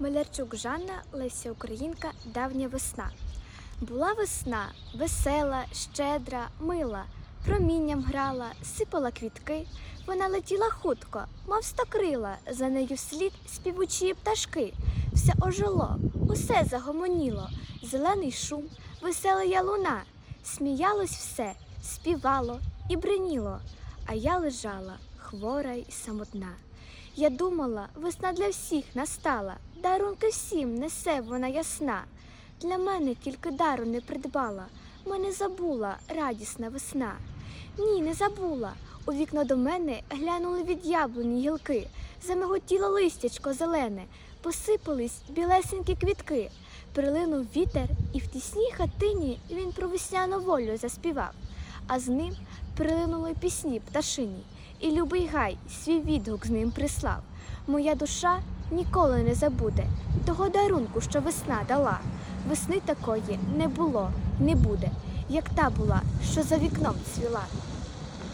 Малярчук Жанна, Леся Українка, давня весна. Була весна, весела, щедра, мила, промінням грала, сипала квітки. Вона летіла хутко, мов стокрила, за нею вслід співучі пташки. Все ожило, усе загомоніло, зелений шум, весела луна. Сміялось все, співало і бриніло, а я лежала, хвора й самотна. Я думала, весна для всіх настала, дарунки всім несе вона ясна. Для мене тільки дару не придбала, мене забула радісна весна. Ні, не забула. У вікно до мене глянули від яблуні гілки, замиготіло листячко зелене, посипались білесенькі квітки. Прилинув вітер, і в тісній хатині він про весняну волю заспівав, а з ним прилинули пісні пташині, і любий гай свій відгук з ним прислав. Моя душа ніколи не забуде того дарунку, що весна дала. Весни такої не було, не буде, як та була, що за вікном цвіла.